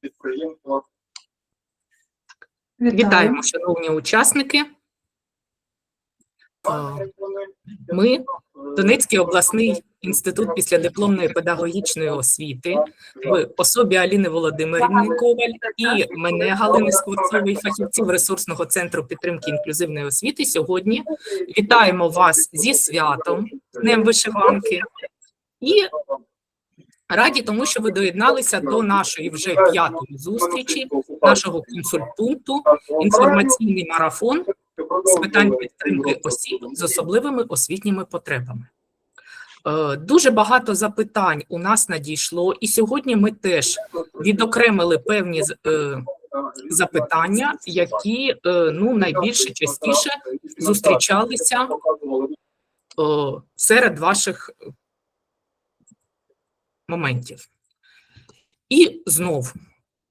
Підприємства. Вітаємо, шановні учасники. Е, Ми, Донецький обласний інститут післядипломної педагогічної освіти, в особі Аліни Володимирівни Коваль і мене, Галини Скворцової, фахівців ресурсного центру підтримки інклюзивної освіти. Сьогодні вітаємо вас зі святом, Днем вишиванки, і раді тому, що ви доєдналися до нашої вже п'ятої зустрічі, нашого консультпункту, інформаційний марафон з питань підтримки осіб з особливими освітніми потребами. Е, Дуже багато запитань у нас надійшло, і сьогодні ми теж відокремили певні е, запитання, які е, ну найбільше частіше зустрічалися серед ваших моментів. І знов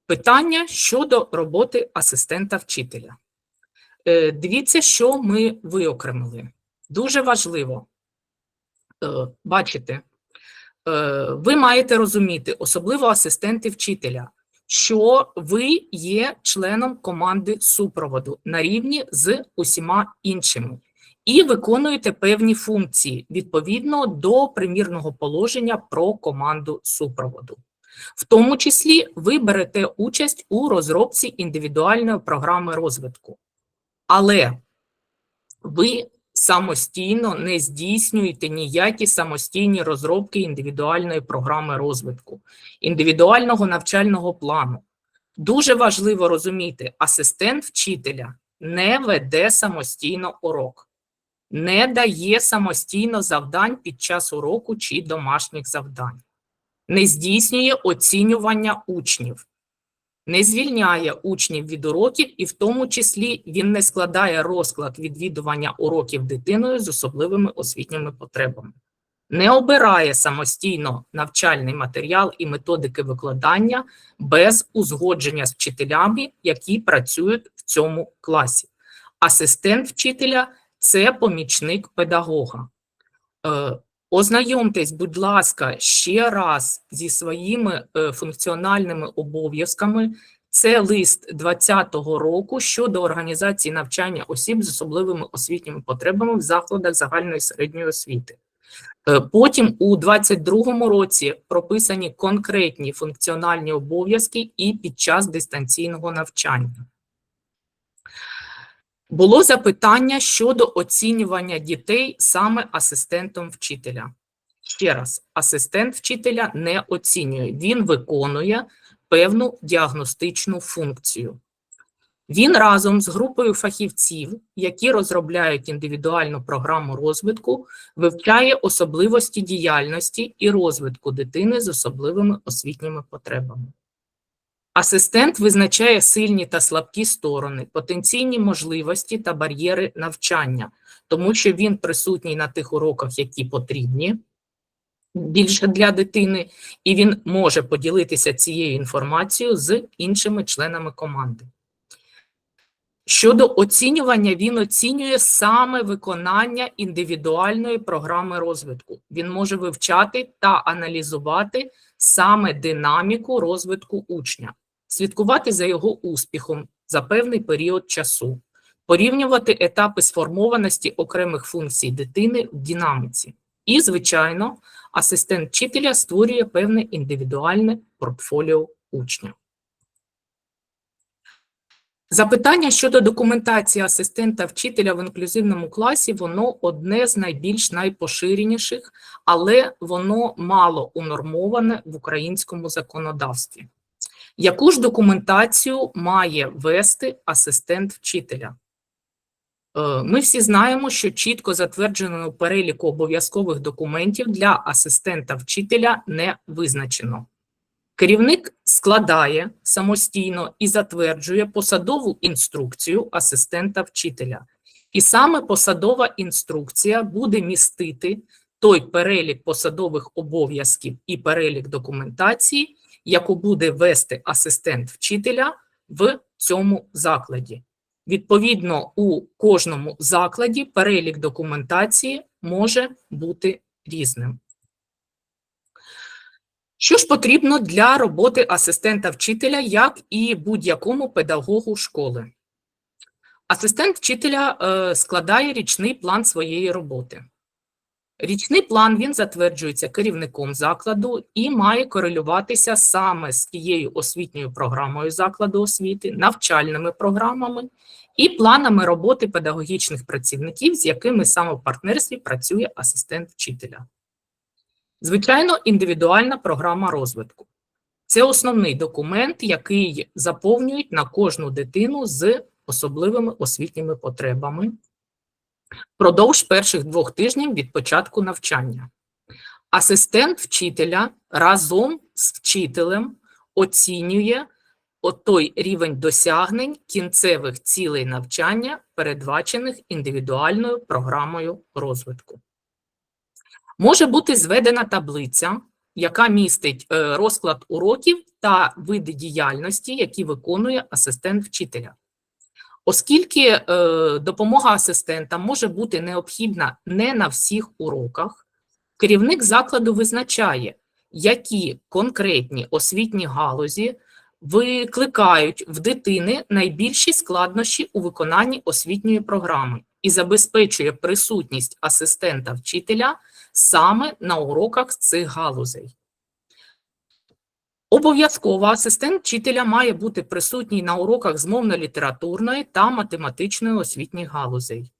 питання щодо роботи асистента вчителя. Е, Дивіться, що ми виокремили. Дуже важливо. Е, Бачите, е, ви маєте розуміти, особливо асистенти вчителя, що ви є членом команди супроводу на рівні з усіма іншими і виконуєте певні функції відповідно до примірного положення про команду супроводу. В тому числі ви берете участь у розробці індивідуальної програми розвитку. Але ви самостійно не здійснюєте ніякі самостійні розробки індивідуальної програми розвитку, індивідуального навчального плану. Дуже важливо розуміти, асистент вчителя не веде самостійно урок, не дає самостійно завдань під час уроку чи домашніх завдань, не здійснює оцінювання учнів. Не звільняє учнів від уроків, і в тому числі він не складає розклад відвідування уроків дитиною з особливими освітніми потребами, не обирає самостійно навчальний матеріал і методики викладання без узгодження з вчителями, які працюють в цьому класі. Асистент вчителя це помічник педагога. Е, Ознайомтесь, будь ласка, ще раз зі своїми е, функціональними обов'язками. Це лист 2020 року щодо організації навчання осіб з особливими освітніми потребами в закладах загальної середньої освіти. Е, Потім у 2022 році прописані конкретні функціональні обов'язки і під час дистанційного навчання. Було запитання щодо оцінювання дітей саме асистентом вчителя. Ще раз, асистент вчителя не оцінює, він виконує певну діагностичну функцію. Він разом з групою фахівців, які розробляють індивідуальну програму розвитку, вивчає особливості діяльності і розвитку дитини з особливими освітніми потребами. Асистент визначає сильні та слабкі сторони, потенційні можливості та бар'єри навчання, тому що він присутній на тих уроках, які потрібні більше для дитини, і він може поділитися цією інформацією з іншими членами команди. Щодо оцінювання, він оцінює саме виконання індивідуальної програми розвитку. Він може вивчати та аналізувати саме динаміку розвитку учня, слідкувати за його успіхом за певний період часу, порівнювати етапи сформованості окремих функцій дитини в динаміці. І, звичайно, асистент вчителя створює певне індивідуальне портфоліо учня. Запитання щодо документації асистента вчителя в інклюзивному класі, воно одне з найбільш найпоширеніших, але воно мало унормоване в українському законодавстві. Яку ж документацію має вести асистент вчителя? Е, Ми всі знаємо, що чітко затвердженого переліку обов'язкових документів для асистента вчителя не визначено. Керівник складає самостійно і затверджує посадову інструкцію асистента вчителя. І саме посадова інструкція буде містити той перелік посадових обов'язків і перелік документації, яку буде вести асистент вчителя в цьому закладі. Відповідно, у кожному закладі перелік документації може бути різним. Що ж потрібно для роботи асистента вчителя, як і будь-якому педагогу школи? Асистент вчителя е, складає річний план своєї роботи. Річний план він затверджується керівником закладу і має корелюватися саме з тією освітньою програмою закладу освіти, навчальними програмами і планами роботи педагогічних працівників, з якими саме в партнерстві працює асистент вчителя. Звичайно, індивідуальна програма розвитку. Це основний документ, який заповнюють на кожну дитину з особливими освітніми потребами впродовж перших двох тижнів від початку навчання. Асистент вчителя разом з вчителем оцінює той рівень досягнень кінцевих цілей навчання, передбачених індивідуальною програмою розвитку. Може бути зведена таблиця, яка містить е, розклад уроків та види діяльності, які виконує асистент вчителя. Оскільки е, допомога асистента може бути необхідна не на всіх уроках, керівник закладу визначає, які конкретні освітні галузі викликають в дитини найбільші складнощі у виконанні освітньої програми і забезпечує присутність асистента вчителя саме на уроках цих галузей. Обов'язково асистент вчителя має бути присутній на уроках з мовно-літературної та математичної освітніх галузей.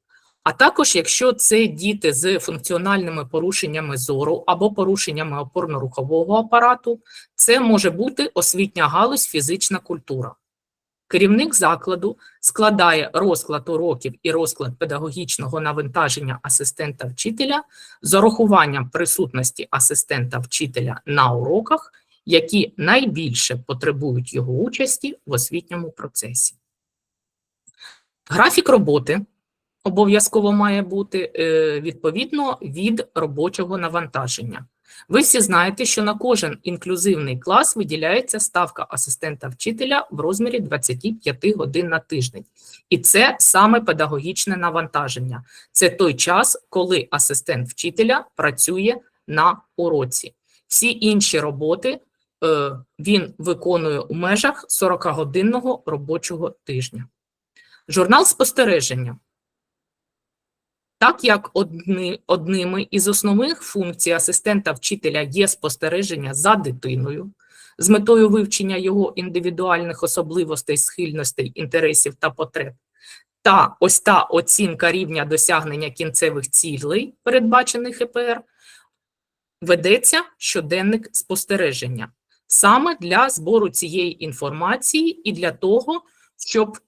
А також, якщо це діти з функціональними порушеннями зору або порушеннями опорно-рухового апарату, це може бути освітня галузь фізична культура. Керівник закладу складає розклад уроків і розклад педагогічного навантаження асистента вчителя з урахуванням присутності асистента вчителя на уроках, які найбільше потребують його участі в освітньому процесі. Графік роботи обов'язково має бути е, відповідно від робочого навантаження. Ви всі знаєте, що на кожен інклюзивний клас виділяється ставка асистента вчителя в розмірі 25 годин на тиждень. І це саме педагогічне навантаження. Це той час, коли асистент вчителя працює на уроці. Всі інші роботи він виконує у межах 40-годинного робочого тижня. Журнал спостереження. Так як одни, одними із основних функцій асистента вчителя є спостереження за дитиною з метою вивчення його індивідуальних особливостей, схильностей, інтересів та потреб, та ось та оцінка рівня досягнення кінцевих цілей, передбачених ЕПР, ведеться щоденник спостереження саме для збору цієї інформації і для того, щоб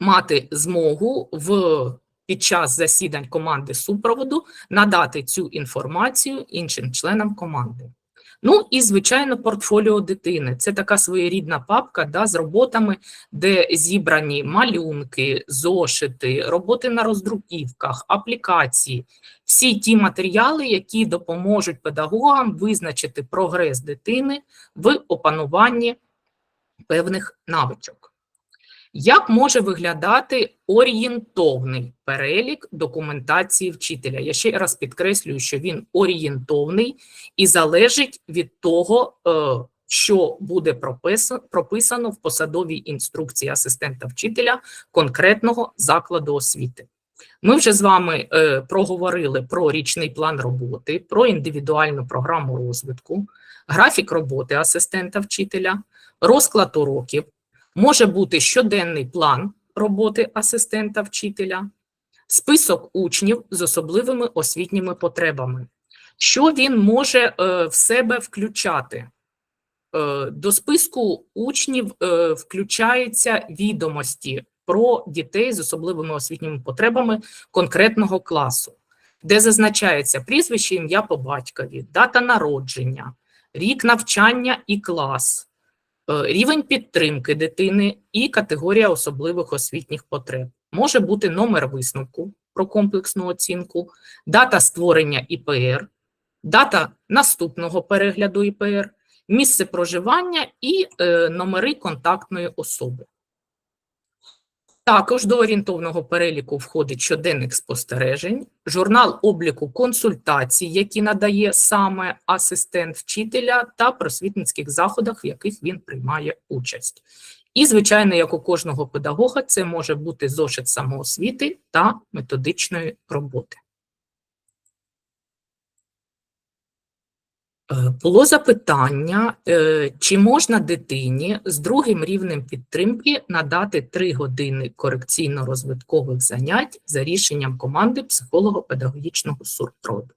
мати змогу в під час засідань команди супроводу надати цю інформацію іншим членам команди. Ну і, звичайно, портфоліо дитини. Це така своєрідна папка да, з роботами, де зібрані малюнки, зошити, роботи на роздруківках, аплікації, всі ті матеріали, які допоможуть педагогам визначити прогрес дитини в опануванні певних навичок. Як може виглядати орієнтовний перелік документації вчителя? Я ще раз підкреслюю, що він орієнтовний і залежить від того, е, що буде прописано в посадовій інструкції асистента вчителя конкретного закладу освіти. Ми вже з вами е, проговорили про річний план роботи, про індивідуальну програму розвитку, графік роботи асистента вчителя, розклад уроків. Може бути щоденний план роботи асистента вчителя, список учнів з особливими освітніми потребами. Що він може е, в себе включати? Е, до списку учнів е, включаються відомості про дітей з особливими освітніми потребами конкретного класу, де зазначається прізвище ім'я по батькові, дата народження, рік навчання і клас. Е, рівень підтримки дитини і категорія особливих освітніх потреб. Може бути номер висновку про комплексну оцінку, дата створення ІПР, дата наступного перегляду ІПР, місце проживання і е, номери контактної особи. Також до орієнтовного переліку входить щоденник спостережень, журнал обліку консультацій, які надає саме асистент вчителя, та просвітницьких заходах, в яких він приймає участь. І, звичайно, як у кожного педагога, це може бути зошит самоосвіти та методичної роботи. Було запитання, е, чи можна дитині з другим рівнем підтримки надати 3 години корекційно-розвиткових занять за рішенням команди психолого-педагогічного супроводу.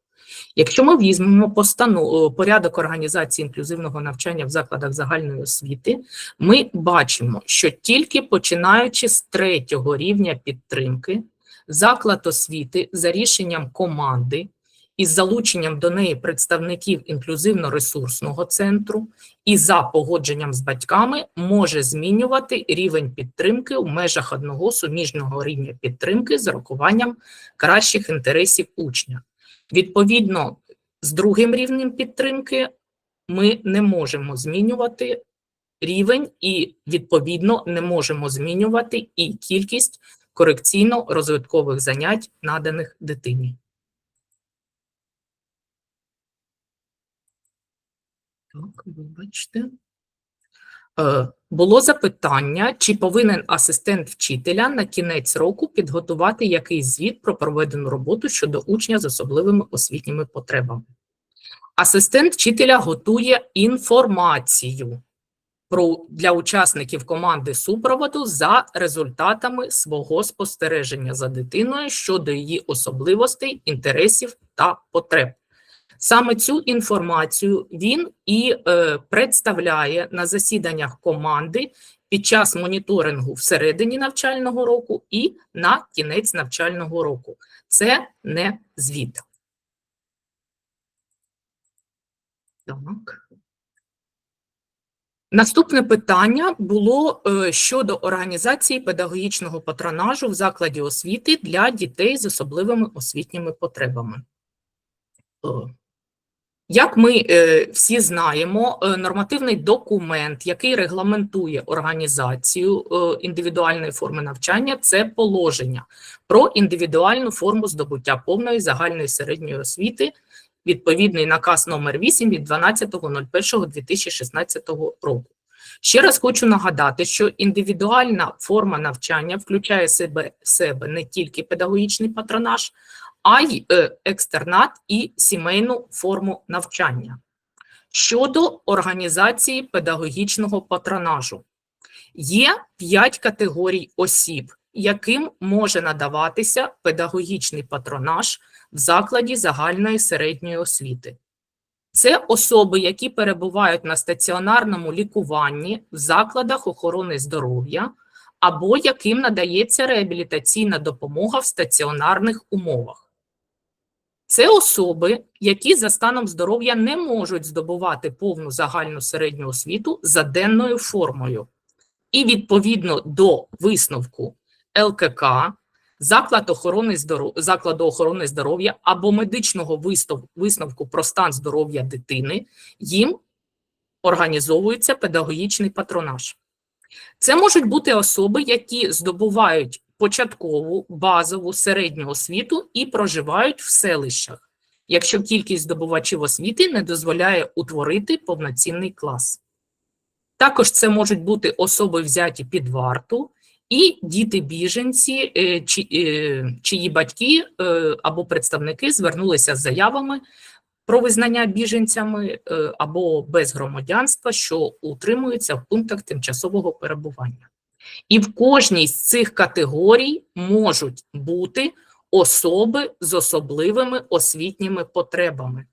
Якщо ми візьмемо постану, е, порядок організації інклюзивного навчання в закладах загальної освіти, ми бачимо, що тільки починаючи з третього рівня підтримки, заклад освіти за рішенням команди із залученням до неї представників інклюзивно-ресурсного центру і за погодженням з батьками може змінювати рівень підтримки в межах одного суміжного рівня підтримки з урахуванням кращих інтересів учня. Відповідно, з другим рівнем підтримки ми не можемо змінювати рівень і, відповідно, не можемо змінювати і кількість корекційно-розвиткових занять, наданих дитині. Так, вибачте. Е, Було запитання, чи повинен асистент вчителя на кінець року підготувати якийсь звіт про проведену роботу щодо учня з особливими освітніми потребами. Асистент вчителя готує інформацію про, для учасників команди супроводу за результатами свого спостереження за дитиною щодо її особливостей, інтересів та потреб. Саме цю інформацію він і е, представляє на засіданнях команди під час моніторингу всередині навчального року і на кінець навчального року. Це не звіт. Так. Наступне питання було е, щодо організації педагогічного патронажу в закладі освіти для дітей з особливими освітніми потребами. Як ми е, всі знаємо, е, нормативний документ, який регламентує організацію е, індивідуальної форми навчання, це положення про індивідуальну форму здобуття повної загальної середньої освіти, відповідний наказ номер 8 від 12.01.2016 року. Ще раз хочу нагадати, що індивідуальна форма навчання включає себе, в себе не тільки педагогічний патронаж, а й е, екстернат і сімейну форму навчання. Щодо організації педагогічного патронажу, є 5 категорій осіб, яким може надаватися педагогічний патронаж в закладі загальної середньої освіти. Це особи, які перебувають на стаціонарному лікуванні в закладах охорони здоров'я або яким надається реабілітаційна допомога в стаціонарних умовах. Це особи, які за станом здоров'я не можуть здобувати повну загальну середню освіту за денною формою. І відповідно до висновку ЛКК, заклад охорони здоров... закладу охорони здоров'я або медичного висновку про стан здоров'я дитини, їм організовується педагогічний патронаж. Це можуть бути особи, які здобувають початкову, базову, середню освіту і проживають в селищах, якщо кількість здобувачів освіти не дозволяє утворити повноцінний клас. Також це можуть бути особи, взяті під варту, і діти-біженці, е, е, чиї батьки е, або представники звернулися з заявами про визнання біженцями або без громадянства, що утримуються в пунктах тимчасового перебування. І в кожній з цих категорій можуть бути особи з особливими освітніми потребами.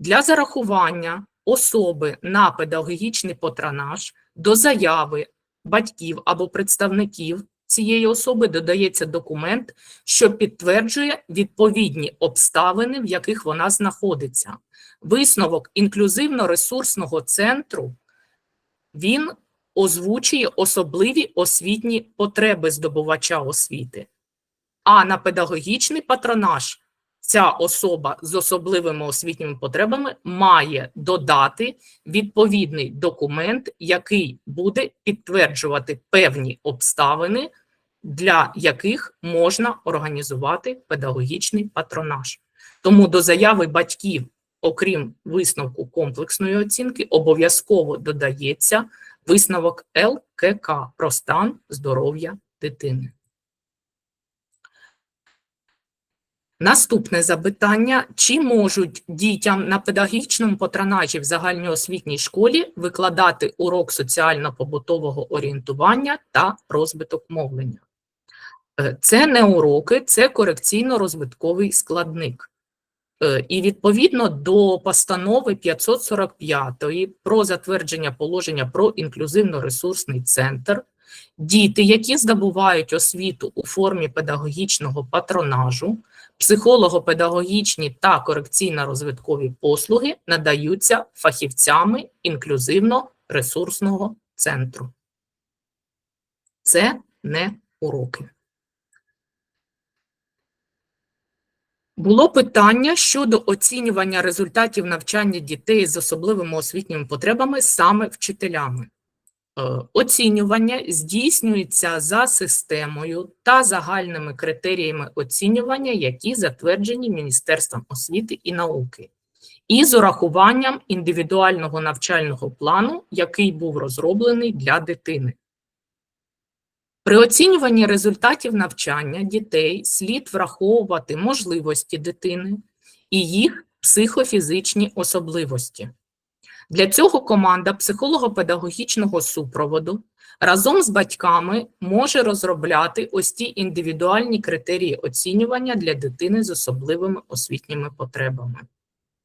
Для зарахування особи на педагогічний патронаж до заяви батьків або представників цієї особи додається документ, що підтверджує відповідні обставини, в яких вона знаходиться. Висновок інклюзивно-ресурсного центру він озвучує особливі освітні потреби здобувача освіти. А на педагогічний патронаж ця особа з особливими освітніми потребами має додати відповідний документ, який буде підтверджувати певні обставини, для яких можна організувати педагогічний патронаж. Тому до заяви батьків, окрім висновку комплексної оцінки, обов'язково додається висновок ЛКК про стан здоров'я дитини. Наступне запитання: чи можуть дітям на педагогічному патронажі в загальноосвітній школі викладати урок соціально-побутового орієнтування та розвиток мовлення? Е, Це не уроки, це корекційно-розвитковий складник. Е, І відповідно до постанови 545 про затвердження положення про інклюзивно-ресурсний центр, діти, які здобувають освіту у формі педагогічного патронажу, психолого-педагогічні та корекційно-розвиткові послуги надаються фахівцями інклюзивно-ресурсного центру. Це не уроки. Було питання щодо оцінювання результатів навчання дітей з особливими освітніми потребами саме вчителями. Е, Оцінювання здійснюється за системою та загальними критеріями оцінювання, які затверджені Міністерством освіти і науки, і з урахуванням індивідуального навчального плану, який був розроблений для дитини. При оцінюванні результатів навчання дітей слід враховувати можливості дитини і їх психофізичні особливості. Для цього команда психолого-педагогічного супроводу разом з батьками може розробляти ось ті індивідуальні критерії оцінювання для дитини з особливими освітніми потребами.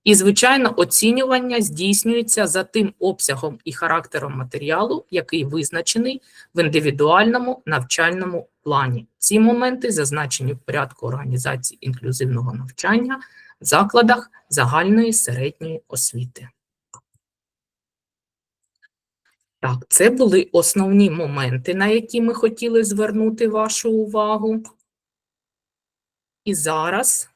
І, звичайно, оцінювання здійснюється за тим обсягом і характером матеріалу, який визначений в індивідуальному навчальному плані. Ці моменти зазначені в порядку організації інклюзивного навчання в закладах загальної середньої освіти. Так, це були основні моменти, на які ми хотіли звернути вашу увагу. І зараз